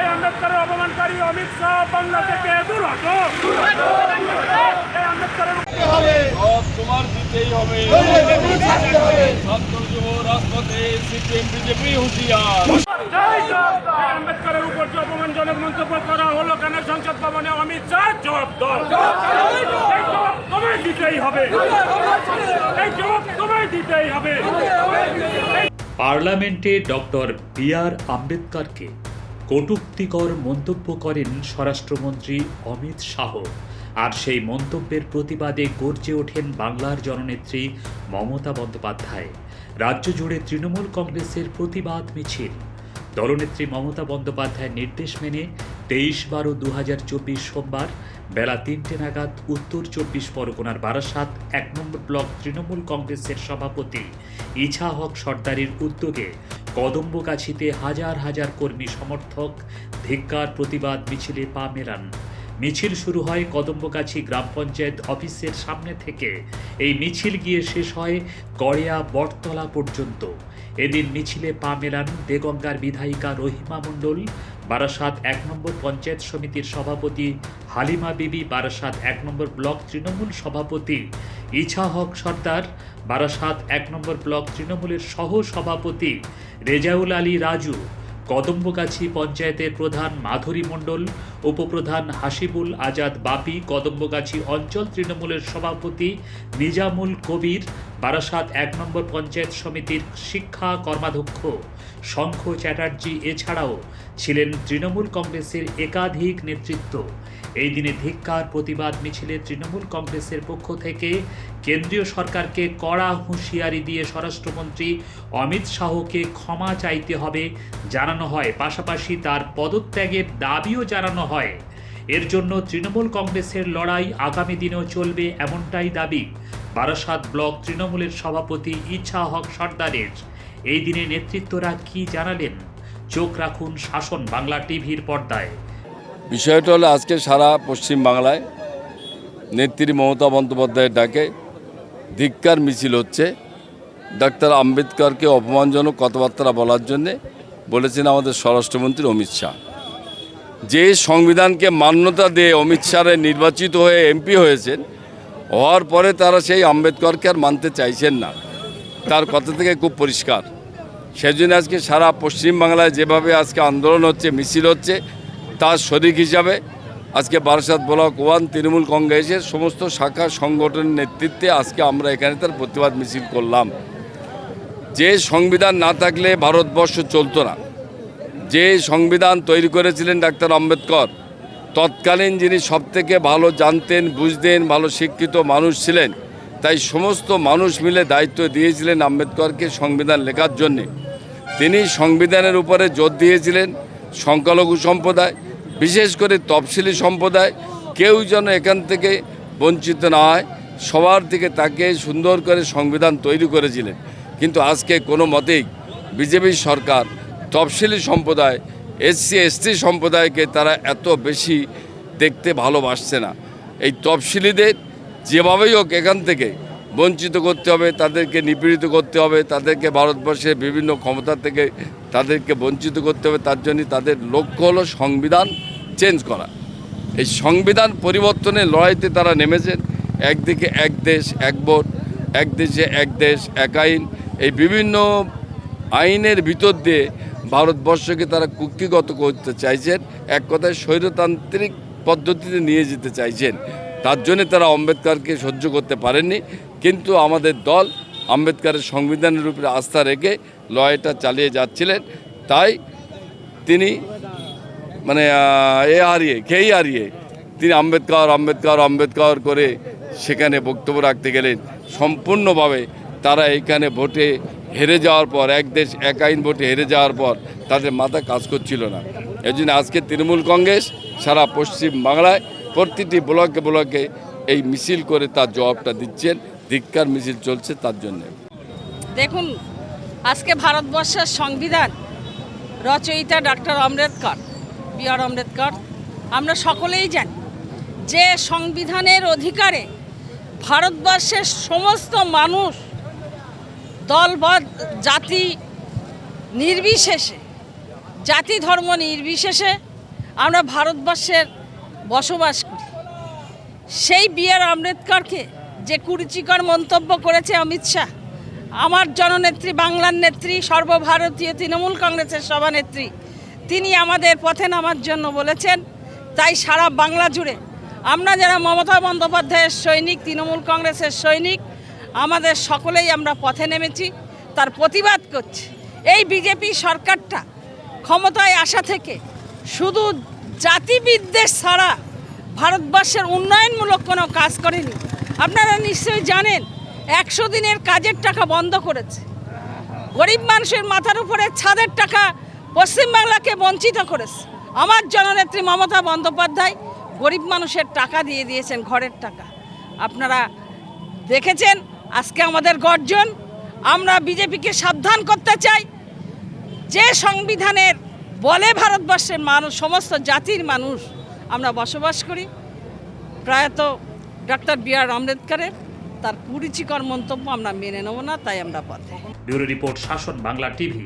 এই অপমানকারী অমিত শাহ বাংলা থেকে দূর হটো এই তোমার দিতেই হবে ছাত্র বিজেপি হুঁশিয়ার আম্বেদকরের উপর যে অপমানজনক মন্তব্য করা হলো কেন সংসদ ভবনে অমিত শাহ জবাব এই তোমায় দিতেই হবে এই জবাব তোমায় দিতেই হবে। পার্লামেন্টে ডক্টর বি আর আম্বেদকরকে কটুক্তিকর মন্তব্য করেন স্বরাষ্ট্রমন্ত্রী অমিত শাহ। আর সেই মন্তব্যের প্রতিবাদে গর্জে ওঠেন বাংলার জননেত্রী মমতা বন্দ্যোপাধ্যায়। রাজ্য জুড়ে তৃণমূল কংগ্রেসের প্রতিবাদ মিছিল। দলনেত্রী মমতা বন্দ্যোপাধ্যায়ের নির্দেশ মেনে তেইশ বারো দু সোমবার বেলা তিনটে নাগাদ উত্তর চব্বিশ পরগনার বারাসাত, এক নম্বর ব্লক তৃণমূল কংগ্রেসের সভাপতি ইছা হক সর্দারের উদ্যোগে কদম্বগাছিতে হাজার হাজার কর্মী সমর্থক ধিক্কার, প্রতিবাদ, মিছিলে পা মেলান। মিছিল শুরু হয় কদম্বগাছি গ্রাম পঞ্চায়েত অফিসের সামনে থেকে। এই মিছিল গিয়ে শেষ হয় গড়িয়া বটতলা পর্যন্ত। এদিন মিছিলে পা মেলান দেগঙ্গার বিধায়িকা রহিমা মণ্ডল, বারাসাত এক নম্বর পঞ্চায়েত সমিতির সভাপতি হালিমা বিবি, বারাসাত এক নম্বর ব্লক তৃণমূল সভাপতি ইছা হক সর্দার, বারাসাত এক নম্বর ব্লক তৃণমূলের সহ সভাপতি রেজাউল আলী রাজু কদম্বগাছি পঞ্চায়েতের প্রধান মাধুরী মণ্ডল, উপপ্রধান হাসিবুল আজাদ বাপি কদম্বগাছি অঞ্চল তৃণমূলের সভাপতি নিজামুল কবির, বারাসাত এক নম্বর পঞ্চায়েত সমিতির শিক্ষা কর্মাধ্যক্ষ শঙ্খ চ্যাটার্জি এছাড়াও ছিলেন তৃণমূল কংগ্রেসের একাধিক নেতৃত্ব। এই দিনে ধিক্কার, প্রতিবাদ মিছিলে তৃণমূল কংগ্রেসের পক্ষ থেকে কেন্দ্রীয় সরকারকে কড়া হুঁশিয়ারি দিয়ে স্বরাষ্ট্রমন্ত্রী অমিত শাহকে ক্ষমা চাইতে হবে জানানো হয়। পাশাপাশি তার পদত্যাগের দাবিও জানানো হয়। এর জন্য তৃণমূল কংগ্রেসের লড়াই আগামী দিনেও চলবে এমনটাই দাবি বারাসাত ব্লক তৃণমূলের সভাপতি ইচ্ছা হক সর্দারের। এই দিনে নেতৃত্বরা কি জানালেন? চোখ রাখুন শাসন বাংলা টিভির পর্দায়। বিষয়টা হলো, আজকে সারা পশ্চিম বাংলায় নেত্রী মমতা বন্দ্যোপাধ্যায়ের ডাকে ধিক্কার মিছিল হচ্ছে। ডাক্তার আম্বেদকরকে অপমানজনক কথাবার্তা বলার জন্যে বলেছেন আমাদের স্বরাষ্ট্রমন্ত্রী অমিত শাহ। যে সংবিধানকে মান্যতা দিয়ে অমিত শাহ নির্বাচিত হয়ে এমপি হয়েছেন, হওয়ার পরে তারা সেই আম্বেদকরকে আর মানতে চাইছেন না। তার কথা থেকে খুব পরিষ্কার। সেজন্য আজকে সারা পশ্চিমবাংলায় যেভাবে আজকে আন্দোলন হচ্ছে, মিছিল হচ্ছে, তার শরিক হিসাবে আজকে বারাসাত ব্লক ওয়ান তৃণমূল কংগ্রেসের সমস্ত শাখা সংগঠনের নেতৃত্বে আজকে আমরা এখানে তার প্রতিবাদ মিছিল করলাম। যে সংবিধান না থাকলে ভারতবর্ষ চলতো না। যে সংবিধান তৈরি করেছিলেন ডাক্তার আম্বেদকর, তৎকালীন যিনি সবথেকে ভালো জানতেন, বুঝতেন, ভালো শিক্ষিত মানুষ ছিলেন, তাই সমস্ত মানুষ মিলে দায়িত্ব দিয়েছিলেন আম্বেদকরকে সংবিধান লেখার জন্যে। তিনি সংবিধানের উপরে জোর দিয়েছিলেন, সংখ্যালঘু সম্প্রদায় বিশেষ করে তফসিলি সম্প্রদায়, কেউ যেন এখান থেকে বঞ্চিত না হয়, সবার থেকে তাকে সুন্দর করে সংবিধান তৈরি করেছিলেন। কিন্তু আজকে কোনো মতেই বিজেপি সরকার তফসিলি সম্প্রদায়, এসসি, এসটি সম্প্রদায়কে তারা এত বেশি দেখতে ভালোবাসছে না। এই তফসিলিদের যেভাবেই হোক এখান থেকে বঞ্চিত করতে হবে, তাদেরকে নিপীড়িত করতে হবে, তাদেরকে ভারতবর্ষের বিভিন্ন ক্ষমতা থেকে তাদেরকে বঞ্চিত করতে হবে, তার জন্য তাদের লক্ষ্য হলো সংবিধান চেঞ্জ করা। এই সংবিধান পরিবর্তনের লড়াইতে তারা নেমেছেন। একদিকে এক দেশ, এক ভোট, এক দেশে এক দেশ, এক আইন। এই বিভিন্ন আইনের ভিতর দিয়ে ভারতবর্ষকে তারা কুক্তিগত করতে চাইছেন। এক কথায় স্বৈরতান্ত্রিক পদ্ধতিতে নিয়ে যেতে চাইছেন। তার জন্য তারা আম্বেদকরকে সহ্য করতে পারেননি। কিন্তু আমাদের দল আম্বেদকারের সংবিধানের উপরে আস্থা রেখে লড়াইটা চালিয়ে যাচ্ছিলেন। তাই তিনি মানে এ হারিয়ে খেই হারিয়ে তিনি আম্বেদকর আম্বেদকর আম্বেদকর করে সেখানে বক্তব্য রাখতে গেলেন। সম্পূর্ণভাবে তারা এইখানে ভোটে হেরে যাওয়ার পর, এক দেশ, এক আইন ভোটে হেরে যাওয়ার পর তাদের মাথা কাজ করছিল না। এই জন্য আজকে তৃণমূল কংগ্রেস সারা পশ্চিম বাংলায় প্রতিটি ব্লকে ব্লকে এই মিছিল করে তার জবাবটা দিচ্ছেন। ধিক্কার মিছিল চলছে তার জন্যে। দেখুন, আজকে ভারতবর্ষের সংবিধান রচয়িতা doctor Ambedkar B R Ambedkar আমরা সকলেই জানি যে সংবিধানের অধিকারে ভারতবর্ষের সমস্ত মানুষ, দল জাতি নির্বিশেষে, জাতি ধর্ম নির্বিশেষে আমরা ভারতবর্ষের বসবাস করি। সেই বি আর আম্বেদকরকে যে কুরুচিকর মন্তব্য করেছে অমিত শাহ, আমার জননেত্রী, বাংলার নেত্রী, সর্বভারতীয় তৃণমূল কংগ্রেসের সভানেত্রী, তিনি আমাদের পথে নামার জন্য বলেছেন, তাই সারা বাংলা জুড়ে আমরা যারা মমতা বন্দ্যোপাধ্যায়ের সৈনিক, তৃণমূল কংগ্রেসের সৈনিক, আমাদের সকলেই আমরা পথে নেমেছি, তার প্রতিবাদ করছি। এই বিজেপি সরকারটা ক্ষমতায় আসা থেকে শুধু জাতিবিদ্বেষ ছাড়া ভারতবর্ষের উন্নয়নমূলক কোনো কাজ করেনি আপনারা নিশ্চয়ই জানেন, একশো দিনের কাজের টাকা বন্ধ করেছে। গরিব মানুষের মাথার উপরে ছাদের টাকা পশ্চিমবাংলাকে বঞ্চিত করেছে। আমার জননেত্রী মমতা বন্দ্যোপাধ্যায় গরিব মানুষের টাকা দিয়ে দিয়েছেন, ঘরের টাকা। আপনারা দেখেছেন, আজকে আমাদের গর্জন। আমরা বিজেপিকে সাবধান করতে চাই। যে সংবিধানের বলে ভারতবর্ষের মানুষ, সমস্ত জাতির মানুষ আমরা বসবাস করি। প্রায়ত ডক্টর বি আর আম্বেদকারের। তার কুরুচিকর মন্তব্য আমরা মেনে নেব না, তাই আমরা পথে। ব্যুরো রিপোর্ট, শাসন বাংলা টিভি।